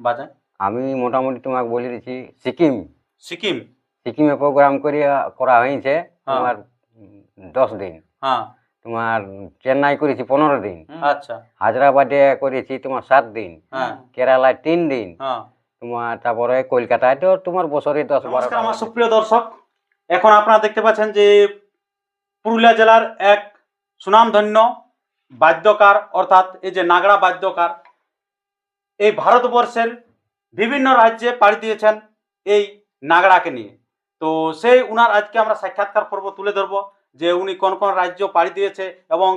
বাজায় আমি মোটামুটি তোমাকে বলে দিচ্ছি সিকিম। সিকিম? সিকিমে প্রোগ্রাম করিয়া করা হয়েছে হ্যাঁ। তোমার দশ দিন। হ্যাঁ। তোমার চেন্নাই করেছি পনেরো দিন। আচ্ছা। হায়দ্রাবাদে করেছি তোমার সাত দিন। হ্যাঁ। কেরালায় তিন দিন। তোমার তারপরে কলকাতায় তো তোমার বছরে দশ বারো আমার সুপ্রিয় দর্শক। এখন আপনারা দেখতে পাচ্ছেন যে পুরুলিয়া জেলার এক সুনামধন্য বাদ্যকার অর্থাৎ এই যে নাগড়া বাদ্যকার এই ভারতবর্ষের বিভিন্ন রাজ্যে পাড়ি দিয়েছেন এই নাগড়াকে নিয়ে। তো সেই উনার আজকে আমরা সাক্ষাৎকার পর্ব তুলে ধরবো যে উনি কোন কোন রাজ্য পাড়ি দিয়েছে এবং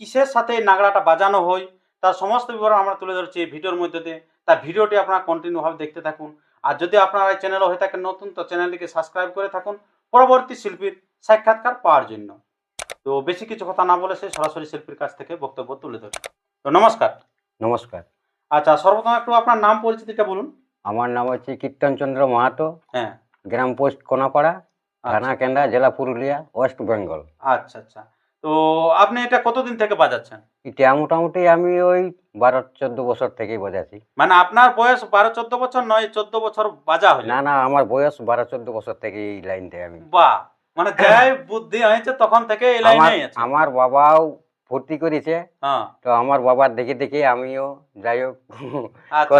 কিসের সাথে এই নাগড়াটা বাজানো হয় তার সমস্ত বিবরণ আমরা তুলে ধরছি এই ভিডিওর মধ্যে দিয়ে। তার ভিডিওটি আপনারা কন্টিনিউভাবে দেখতে থাকুন। আর যদি আপনারা এই চ্যানেল হয়ে থাকেন নতুন, তো চ্যানেলটিকে সাবস্ক্রাইব করে থাকুন পরবর্তী শিল্পীর সাক্ষাৎকার পাওয়ার জন্য। তো বেশি কিছু কথা না বলে সে সরাসরি শিল্পীর কাছ থেকে বক্তব্য তুলে ধরি তো নমস্কার। নমস্কার। আচ্ছা সর্বপ্রথম একটু আপনার নাম পরিচিতিটা বলুন। আমার নাম হচ্ছে কীর্তনচন্দ্র মাহাতো। হ্যাঁ। গ্রাম পোস্ট কোনাপাড়া থানা কেন্দ্রা জেলা পুরুলিয়া ওয়েস্ট বেঙ্গল। আচ্ছা আচ্ছা। তো আপনি এটা কতদিন থেকে বাজাচ্ছেন? এটা মোটামুটি আমি ওই বারো চোদ্দ বছর থেকেই বাজাচ্ছি। মানে আপনার বয়স বারো চোদ্দ বছর নয় চোদ্দ বছর বাজা হলো। না না আমার বয়স বারো চোদ্দ বছর থেকে এই লাইনতে আমি। বাহ! মানে যাই বুদ্ধি হয়েছে তখন থেকে এই আছে। আমার বাবাও ভর্তি করেছে। হ্যাঁ। তো আমার বাবার দেখে দেখে আমিও যাই হোক আচ্ছা।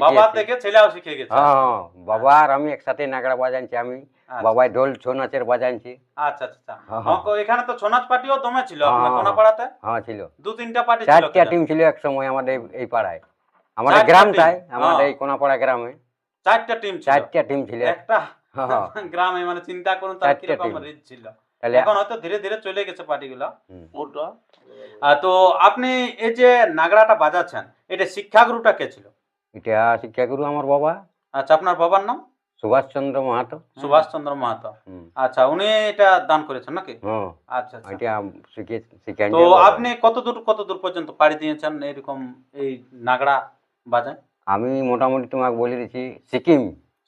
বাবা থেকে ছেলেও শিখে গেছে। হ্যাঁ হ্যাঁ, বাবা আর আমি একসাথে নাগড়া বাজানছি আমি। আচ্ছা। বাবাই ঢোল ছৌ নাচের বাজানছি আচ্ছা আচ্ছা। আমাকে এখানে তো ছৌ নাচ পার্টিও দমে ছিল আপনার। হ্যাঁ ছিল। দু তিনটা পার্টি ছিল চারটা টিম ছিল এক সময় আমাদের এই- পাড়ায়। আমাদের চারটা গ্রামটাই আমাদের। এই কোনাপাড়া গ্রামে। চারটা টিম চারটা টিম ছিল। একটা। গ্রামে মানে চিন্তা করুন তার কীরকম রিচ ছিল। তাহলে এখন হয়তো ধীরে ধীরে চলে গেছে পার্টিগুলো। ওটা তো আপনি এই যে নাগড়াটা বাজাচ্ছেন এটা শিক্ষাগুরুটা কে ছিল? এটা শিক্ষাগুরু আমার বাবা। আচ্ছা আপনার বাবার নাম? সুভাষচন্দ্র মাহাতো। মাহাতো। আচ্ছা উনি এটা দান করেছেন নাকি? আচ্ছা আচ্ছা। এটা শিখে তো আপনি কত দূর কত দূর পর্যন্ত পাড়ি দিয়েছেন এরকম এই নাগড়া বাজায়? আমি মোটামুটি তোমাকে বলে দিচ্ছি সিকিম।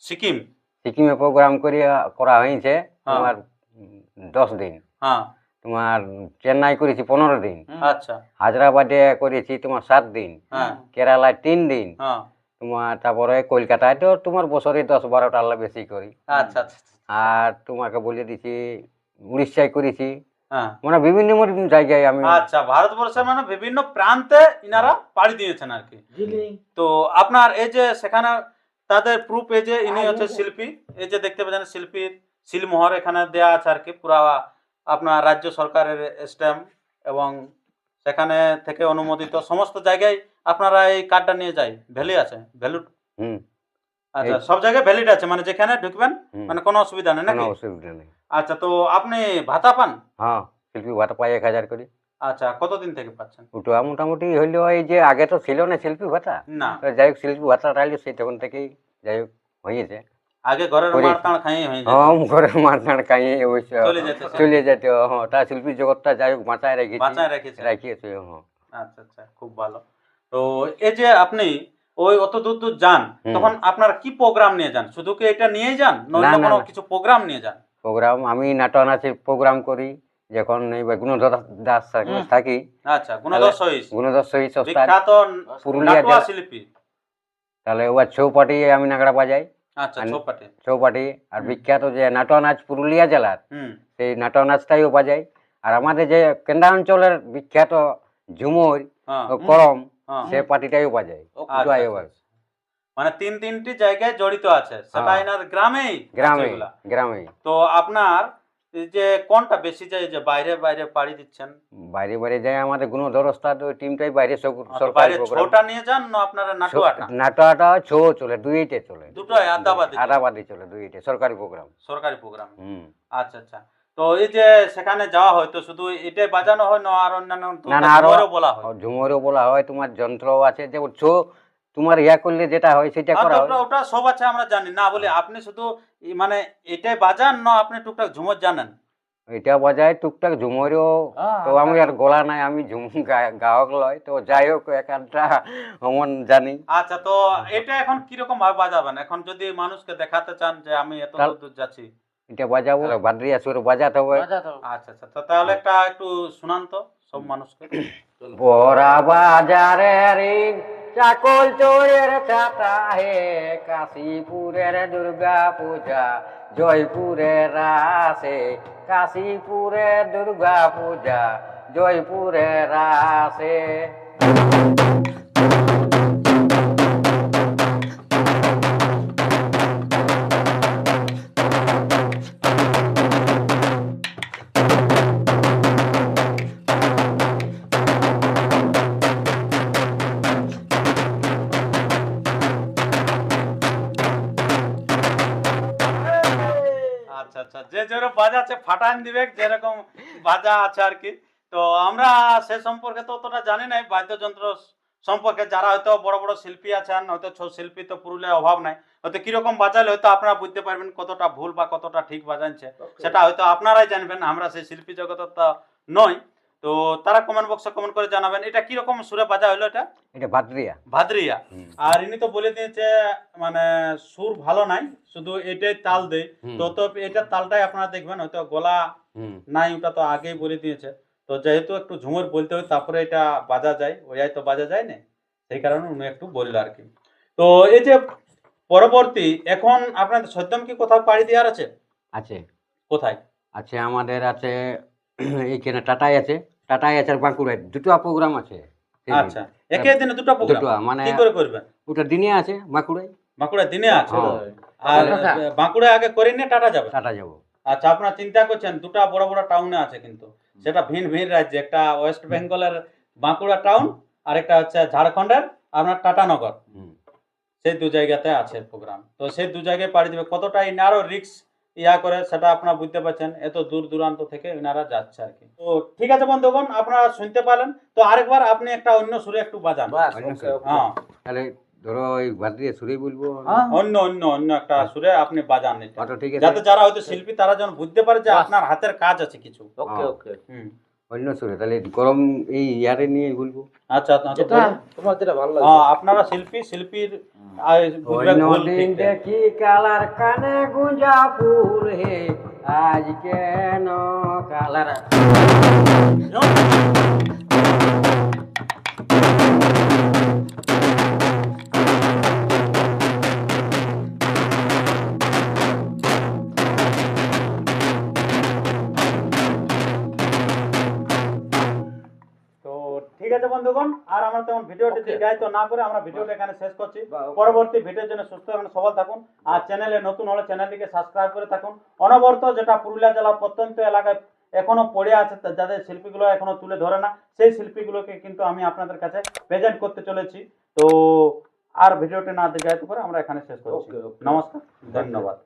সিকিম? সিকিমে প্রোগ্রাম করিয়া করা হয়েছে। হ্যাঁ। দশ দিন। হ্যাঁ। তোমার চেন্নাই করেছি পনেরো দিন। আচ্ছা। হায়দ্রাবাদে করেছি তোমার সাত দিন। হ্যাঁ। কেরালায় তিন দিন। হ্যাঁ। তোমার তারপরে কলকাতায় তো তোমার বছরে দশ বারোটা আল্লাহ বেশি করি। আচ্ছা আচ্ছা আর তোমাকে বলে দিচ্ছি উড়িষ্যায় করেছি। হ্যাঁ। মানে বিভিন্ন বিভিন্ন জায়গায় আমি আচ্ছা ভারতবর্ষের মানে বিভিন্ন প্রান্তে ইনারা পাড়ি দিয়েছেন আর কি। তো আপনার এই যে সেখানে তাদের প্রুফ এই যে ইনি হচ্ছে শিল্পী এই যে দেখতে পাচ্ছেন শিল্পীর শিলমোহর এখানে দেয়া আছে আর কি পুরা আপনার রাজ্য সরকারের স্ট্যাম্প এবং সেখানে থেকে অনুমোদিত সমস্ত জায়গায় আপনারা এই কার্ডটা নিয়ে যায় ভ্যালি আছে ভ্যালু হুম। আচ্ছা সব জায়গায় ভ্যালিড আছে মানে যেখানে ঢুকবেন মানে কোনো অসুবিধা নেই নাকি? অসুবিধা নেই। আচ্ছা তো আপনি ভাতা পান? হ্যাঁ শিল্পী ভাতা পাই এক হাজার করে। আচ্ছা কতদিন থেকে পাচ্ছেন? ওটা মোটামুটি হইল এই যে আগে তো ছিল না শিল্পী ভাতা। না। যাই হোক শিল্পী ভাতা টাইলে সেই তখন থেকেই যাই হোক হয়েছে। আগে ঘরের করি। মার তাড় খাই হয়ে যায় হম করে মারধান কাই অবশ্য চলে যেতে চলে যেতে হ্যাঁ তা শিল্পী জগৎটা যাই হোক বাঁচায় রেখেছি বাঁচায় রেখেছে হ্যাঁ আচ্ছা আচ্ছা খুব ভালো তো এই যে আপনি ওই অত দূর দূর যান তখন আপনার কি প্রোগ্রাম নিয়ে যান শুধু কি এটা নিয়েই যান নইলে কোনো কিছু প্রোগ্রাম নিয়ে যান প্রোগ্রাম আমি নাটক নাচের প্রোগ্রাম করি যখন এই গুণধর দাস থাকি- আচ্ছা গুণধর সহিস গুণধর সহি বিখ্যাত পুরুলিয়া শিল্পী তাহলে ওবার ছৌ পাটি আমি নাগড়া বাজাই চৌপাটে। ছৌ আর বিখ্যাত যে নাটক নাচ পুরুলিয়া জেলার সেই নাটক নাচটাইও যায় আর আমাদের যে কেন্দ্রা অঞ্চলের বিখ্যাত ঝুমুর হ্যাঁ। করম হ্যাঁ। সে পার্টিটাইও ওপা আচ্ছা, দুটাই আচ্ছা। আচ্ছা। মানে তিন তিনটি জায়গায় জড়িত আছে। সেটা হ্যাঁ। এনার গ্রামেই গ্রামে গ্রামে তো আপনার যে কোনটা বেশি যায় যে বাইরে বাইরে পাড়ি দিচ্ছেন? বাইরে বাইরে যায় আমাদের গুণধর ওস্তাদ ওই টিমটাই বাইরে তো সরকারি ছোটা নিয়ে যান না আপনারা নাটুয়াটা? নাটকটা ছৌ চলে দুইটে চলে। দুটোই আদাবাদি আদাবাদি চলে দুইটে সরকারি প্রোগ্রাম সরকারি প্রোগ্রাম হুম। আচ্ছা আচ্ছা। তো এই যে সেখানে যাওয়া হয় তো শুধু এটাই বাজানো হয় না আর অন্যান্য না, না, আরো- বলা হয়? ঝুমুরও বলা হয় তোমার যন্ত্র আছে যে ছৌ তোমার ইয়া করলে যেটা হয় সেটা হ্যাঁ, করা হয়। ওটা সব আছে আমরা জানি। না বলে আপনি শুধু মানে এটাই বাজান না আপনি টুকটাক ঝুমুর জানেন? এটা বাজায় টুকটাক ঝুমুরও। তো আমি আর গলা নাই আমি ঝুম গায়ক লয়। তো যাই হোক এক আধটা অমন জানি। আচ্ছা তো এটা এখন কীরকম ভাবে বাজাবেন? এখন যদি মানুষকে দেখাতে চান যে আমি এত দূর যাচ্ছি। এটা বাজাবো বাদ্রিয়া সুর বাজাতে হবে। আচ্ছা আচ্ছা তো তাহলে একটা একটু শুনান তো সব মানুষকে। বড়া বাজারে রে চাকল চোরের চাতা হে কাশীপুরের দুর্গা পূজা জয়পুরের রাসে কাশীপুরের দুর্গা পূজা জয়পুরের রাসে আচ্ছা আচ্ছা। যে যেরকম বাজা আছে ফাটান দিবে যেরকম বাজা আছে আর কি। তো আমরা সে সম্পর্কে তো অতটা জানি নাই বাদ্যযন্ত্র সম্পর্কে যারা হয়তো বড় বড় শিল্পী আছেন হয়তো ছোট শিল্পী তো পুরুলিয়ায় অভাব নাই। হয়তো কীরকম বাজালে হয়তো আপনারা বুঝতে পারবেন কতটা ভুল বা কতটা ঠিক বাজাচ্ছে সেটা হয়তো আপনারাই জানবেন আমরা সেই শিল্পী জগতের তো নয় তো তারা কমেন্ট বক্সে কমেন্ট করে জানাবেন। এটা কি রকম সুরে বাজা হলো এটা? এটা বাদ্রিয়া ভাদ্রিয়া। আর ইনি তো বলে দিয়েছে মানে সুর ভালো নাই শুধু এটাই তাল দেয়। তো তো এটার তালটাই আপনারা দেখবেন হয়তো গলা নাই ওটা তো আগেই বলে দিয়েছে। তো যেহেতু একটু ঝুমুর বলতে হয় তারপরে এটা বাজা যায় ওই তো বাজা যায় না। সেই কারণে উনি একটু বলল আর কি। তো এই যে পরবর্তী এখন আপনাদের সদ্যম কি কোথাও পাড়ি দেওয়ার আছে? আছে। কোথায়? আছে আমাদের আছে এইখানে টাটাই আছে টাটাই আছে আর বাঁকুড়ায়। দুটো প্রোগ্রাম আছে। আচ্ছা একই দিনে দুটো প্রোগ্রাম মানে কি করে করবেন ওটা দিনে আছে বাঁকুড়ায়। বাঁকুড়া দিনে আছে? হ্যাঁ। আর বাঁকুড়া আগে করে নিয়ে টাটা যাবে? টাটা যাব। আচ্ছা আপনারা চিন্তা করছেন দুটা বড় বড় টাউনে আছে কিন্তু। সেটা ভিন ভিন রাজ্যে একটা ওয়েস্ট বেঙ্গলের বাঁকুড়া টাউন আর একটা হচ্ছে ঝাড়খণ্ডের আপনার টাটানগর হুম। সেই দু জায়গাতে আছে প্রোগ্রাম তো সেই দু জায়গায় পাড়ি দেবে। কতটা ইনারও রিক্স ইয়া করে সেটা আপনারা বুঝতে পারছেন এত দূর দূরান্ত থেকে ওনারা যাচ্ছে আর কি। তো ঠিক আছে বন্ধুগণ আপনারা শুনতে পারেন তো আরেকবার আপনি একটা অন্য সুরে একটু বাজান। হ্যাঁ। ধরো ওই বাদ্রিয়া সুরেই বলব। অন্য অন্য অন্য একটা সুরে আপনি বাজান এটা। অটো ঠিক আছে। যাতে যারা হয়তো শিল্পী তারা যেন বুঝতে পারে যে আপনার হাতের কাজ আছে কিছু। ওকে, ওকে। হুম। অন্য সুরে তাহলে গরম এই ইয়ারে নিয়ে বলব। আচ্ছা আচ্ছা তোমার যেটা ভালো লাগে। হ্যাঁ, আপনারা শিল্পী শিল্পীর। দেখি কালার কানে গুঞ্জা ফুল হে? আজ কেন কালার আছে বন্ধুগণ আর আমরা তেমন ভিডিওটি. দীর্ঘায়িত না করে আমরা ভিডিওটা এখানে শেষ করছি। পরবর্তী ভিডিওর জন্য সুস্থ এবং সবল থাকুন আর চ্যানেলে নতুন হলে চ্যানেলটিকে সাবস্ক্রাইব করে থাকুন। অনবরত যেটা পুরুলিয়া জেলার প্রত্যন্ত এলাকায় এখনও পড়ে আছে যাদের শিল্পীগুলো এখনও তুলে ধরে না সেই শিল্পীগুলোকে কিন্তু আমি আপনাদের কাছে প্রেজেন্ট করতে চলেছি। তো আর ভিডিওটি না দীর্ঘায়িত করে আমরা এখানে শেষ করছি. নমস্কার ধন্যবাদ।